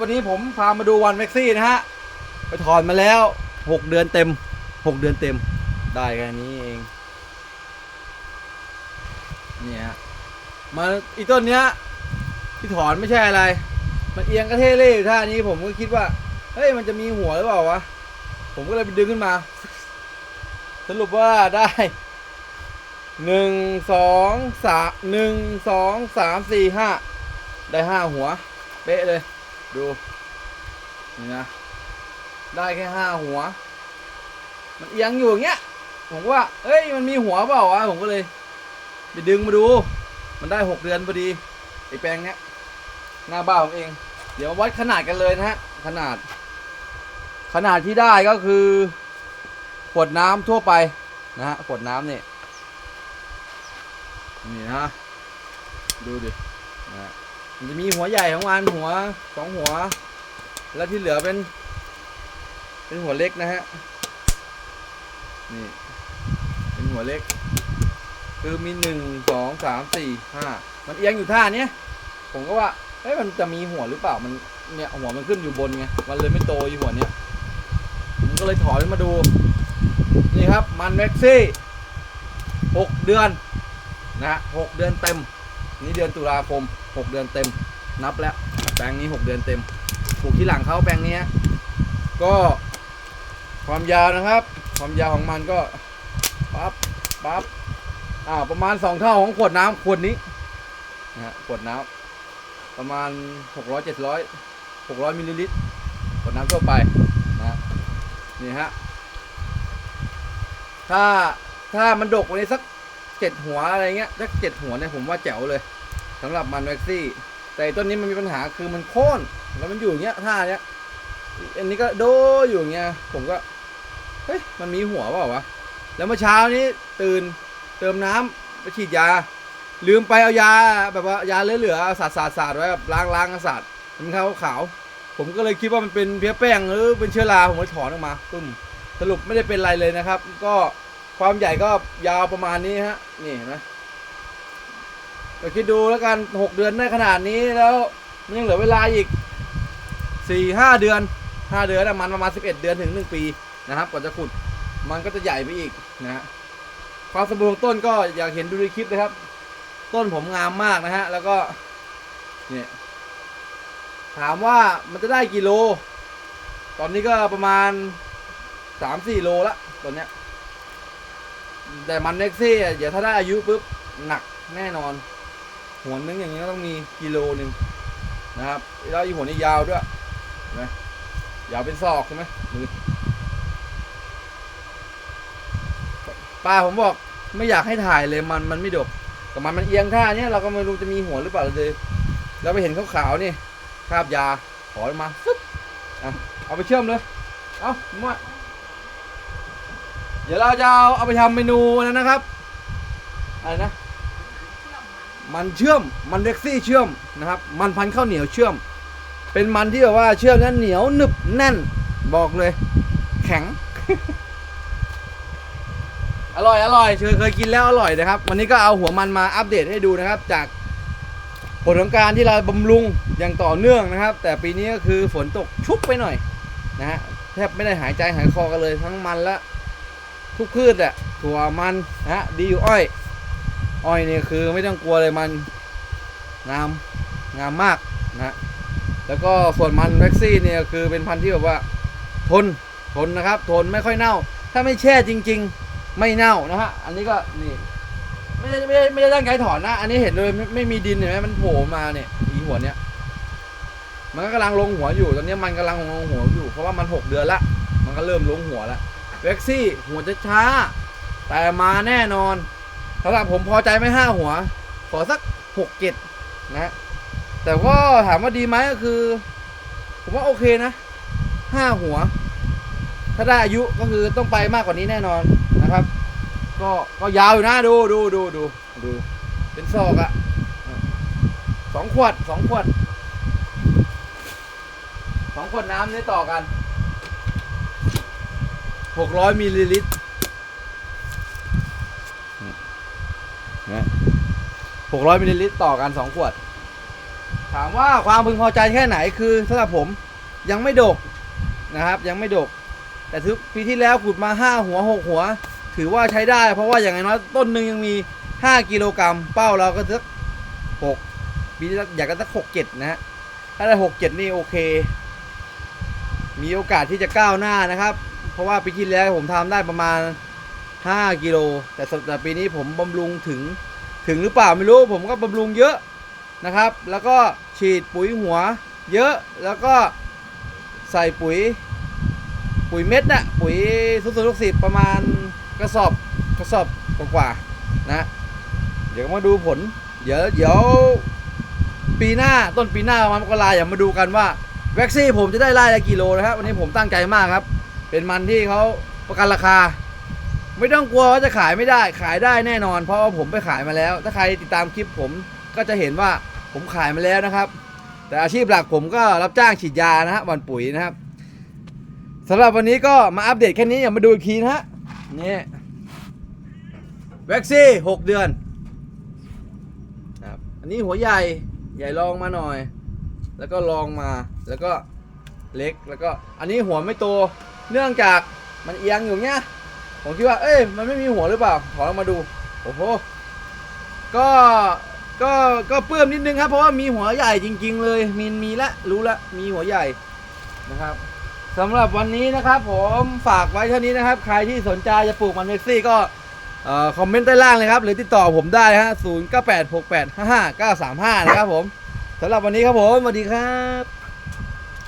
วันนี้ผมพามาดูวันแม็กซี่นะฮะ ไปถอนมาแล้วหกเดือนเต็มหกเดือนเต็ม ได้แค่นี้เอง เนี่ยฮะมาอีต้นเนี้ย ที่ถอนไม่ใช่อะไร มันเอียงกระเทเล่อยู่ท่านี้ผมก็คิดว่า เฮ้ยมันจะมีหัวหรือเปล่าวะ ผมก็เลยไปดึงขึ้นมา สรุปว่าได้หนึ่งสองสามหนึ่งสองสามสี่ห้าได้ห้าหัว เป๊ะเลย ดู นี่นะ ได้แค่ห้าหัว มันเอียงอยู่อย่างเงี้ย ผมว่า เอ้ย มันมีหัวเปล่าวะ ผมก็เลย ไปดึงมาดู มันได้หกเดือนพอดี ไอ้แปลงเนี้ย หน้าบ้านผมเอง เดี๋ยวมาวัดขนาดกันเลยนะฮะ ขนาด ขนาดที่ได้ก็คือ ขวดน้ำทั่วไปนะฮะ ขวดน้ำเนี่ยนี่นะ ดูดินะฮะ มันจะมีหัวใหญ่ของมันหัวสองหัว แล้วที่เหลือเป็น เป็นหัวเล็กนะฮะ นี่ เป็นหัวเล็ก คือมีหนึ่งสองสามสี่ห้ามันเอียงอยู่ท่าเนี้ยผมก็ว่าเอ้ยมันจะมีหัวหรือเปล่ามันเนี่ยหัวมันขึ้นอยู่บนไงมันเลยไม่โตอยู่หัวเนี้ยผมก็เลยถอยมาดู นี่ครับมันแม็กซี่หกเดือนนะฮะหกเดือนเต็ม นี่เดือนตุลาคม หกเดือนเต็ม นับแล้วแปลงนี้หกเดือนเต็มปลูกที่หลังเขาแปลงนี้ก็ความยาวนะครับ ความยาวของมันก็ปั๊บปั๊บอ่าประมาณสองเท่าของขวดน้ำขวดนี้นะฮะขวดน้ำประมาณหกร้อยเจ็ดร้อยหกร้อยมิลลิลิตรขวดน้ำทั่วไปนะฮะนี่ฮะถ้าถ้ามันดกกว่านี้สักเจ็ดหัวอะไรเงี้ยสักเจ็ดหัวเนี่ยผมว่าแจ๋วเลย สำหรับมันแม็กซี่ แต่ต้นนี้มันมีปัญหาคือมันโค่นแล้วมันอยู่อย่างเงี้ยท่าเนี้ยอันนี้ก็โดอยู่อย่างเงี้ยผมก็เฮ้ยมันมีหัวเปล่าวะแล้วเมื่อเช้านี้ตื่นเติมน้ำไปฉีดยา ลืมไปเอายาแบบว่ายาเหลือๆสาดสาดสาดไว้แบบล้างล้างสาดมันขาวขาวผมก็เลยคิดว่ามันเป็นเพี้ยแป้งหรือเป็นเชื้อราผมเลยถอนออกมาตุ้มสรุปไม่ได้เป็นไรเลยนะครับ ก็ความใหญ่ก็ยาวประมาณนี้ฮะนี่เห็นไหม ก็คิดดูแล้วกันหกเดือนได้ขนาดนี้แล้วมันยังเหลือเวลาอีกสี่ห้าเดือนห้าเดือนอะมันประมาณสิบเอ็ดเดือนถึงหนึ่งปีนะครับกว่าจะขุดมันก็จะใหญ่ไปอีกนะฮะความสมบูรณ์ของต้นก็อยากเห็นดูในคลิปนะครับ ต้นผมงามมากนะฮะ แล้วก็เนี่ยถามว่ามันจะได้กี่โล ตอนนี้ก็ประมาณสามสี่โลละตอนเนี้ยแต่มันเน็กซี่อะเดี๋ยวถ้าได้อายุปุ๊บหนักแน่นอน หัวนึงอย่างนี้ก็ต้องมีกิโลหนึ่งนะครับแล้วอีหัวนี้ยาวด้วยเห็นไหมยาวเป็นซอกใช่ไหมมือป้าผมบอกไม่อยากให้ถ่ายเลยมันมันไม่ดกแต่มันมันเอียงท่าเนี้ยเราก็ไม่รู้จะมีหัวหรือเปล่าเลยแล้วไปเห็นขาวๆนี่คราบยาถอมาฟึ๊บเอาไปเชื่อมเลย เอาผมว่าเดี๋ยวเราจะเอาเอาไปทำเมนูนั้นนะครับ อะไรนะ มันเชื่อมมันเล็กซี่เชื่อมนะครับ มันพันข้าวเหนียวเชื่อม เป็นมันที่แบบว่าเชื่อมนั้นเหนียวหนึบแน่นบอกเลย แข็ง อร่อยอร่อยเคยเคยกินแล้วอร่อยนะครับ วันนี้ก็เอาหัวมันมาอัปเดตให้ดูนะครับ จากผลของการที่เราบำรุงอย่างต่อเนื่องนะครับ แต่ปีนี้ก็คือฝนตกชุบไปหน่อยนะฮะแทบไม่ได้หายใจหายคอกันเลยทั้งมันและทุกพืชอะถั่วมันนะฮะดีอยู่อ้อย อ้อยนี่คือไม่ต้องกลัวเลยมันงามงามมากนะแล้วก็ส่วนมันแว็กซี่เนี่ยคือเป็นพันธุ์ที่แบบว่าทนทนนะครับ ทนไม่ค่อยเน่า ถ้าไม่แช่จริง ๆ ไม่เน่านะฮะอันนี้ก็นี่ไม่ได้ไม่ได้ไม่ได้ตั้งใจถอนนะ อันนี้เห็นเลยไม่ไม่มีดินเห็นไหมมันโผล่มาเนี่ยอีหัวเนี้ยมันก็กำลังลงหัวอยู่ตอนนี้มันกำลังลงหัวอยู่เพราะว่ามันหกเดือนละมันก็เริ่มลงหัวแล้วแว็กซี่หัวจะช้าแต่มาแน่นอน สำหรับผมพอใจไม่ห้าหัว ขอสักหกเจ็ดนะ แต่ก็ถามว่าดีไหมก็คือ ผมว่าโอเคนะห้าหัว ถ้าได้อายุก็คือต้องไปมากกว่านี้แน่นอนนะครับ ก็ก็ยาวอยู่นะดูดูดูดูดู เป็นซอกอะสองขวดสองขวดสองขวดน้ำนี่ต่อกันหกร้อยมิลลิลิตร หกร้อยมิลลิลิตรต่อกันสองขวด ถามว่าความพึงพอใจแค่ไหนคือสำหรับผมยังไม่ดกนะครับ ยังไม่ดก แต่ทุกปีที่แล้วขุดมา5หัว6หัว ถือว่าใช้ได้ เพราะว่าอย่างน้อยต้นหนึ่งยังมี5กิโลกรัมเป้าเราก็สัก6ปีที่แล้วอยากกันสัก6 7นะฮะถ้าได้6 7นี่โอเค มีโอกาสที่จะก้าวหน้านะครับ เพราะว่าปีที่แล้วผมทำได้ประมาณ 5กิโลแต่สำหรับปีนี้ผมบำรุงถึงถึงหรือเปล่าไม่รู้ผมก็บำรุงเยอะนะครับ แล้วก็ฉีดปุ๋ยหัวเยอะแล้วก็ใส่ปุ๋ยปุ๋ยเม็ดน่ะปุ๋ยสุดสุดสิบประมาณกระสอบกระสอบกว่าๆนะเดี๋ยวมาดูผล เดี๋ยวเดี๋ยวปีหน้าต้นปีหน้าประมาณมกราอย่ามาดูกันว่าแว็กซี่ผมจะได้ไล่ละกี่โลนะครับวันนี้ผมตั้งใจมากครับ เป็นมันที่เขาประกันราคา ไม่ต้องกลัวว่าจะขายไม่ได้ขายได้แน่นอน เพราะว่าผมไปขายมาแล้ว ถ้าใครติดตามคลิปผมก็จะเห็นว่าผมขายมาแล้วนะครับ แต่อาชีพหลักผมก็รับจ้างฉีดยานะฮะหวันปุ๋ยนะครับสำหรับวันนี้ก็มาอัปเดตแค่นี้อย่ามาดูอีกทีนะฮะนี่แว็กซี่หกเดือนครับอันนี้หัวใหญ่ใหญ่ลองมาหน่อย แล้วก็ลองมาแล้วก็เล็กแล้วก็อันนี้หัวไม่โตเนื่องจากมันเอียงอยู่เนี้ย ผมคิดว่า เอ้ย มันไม่มีหัวหรือเปล่า ขอลองมาดู โอ้โห ก็ ก็ ก็เปื้มนิดนึงครับ เพราะว่ามีหัวใหญ่จริง ๆ เลย มีมีละ รู้ละ มีหัวใหญ่นะครับสำหรับวันนี้นะครับ ผมฝากไว้เท่านี้นะครับ ใครที่สนใจจะปลูกมันเมกซี่ก็อคอมเมนต์ใต้ล่างเลยครับ หรือติดต่อผมได้ฮะ0 9 8 6 8 5 5 9 3 5นะครับผมสำหรับวันนี้ครับผมสวัสดีครับ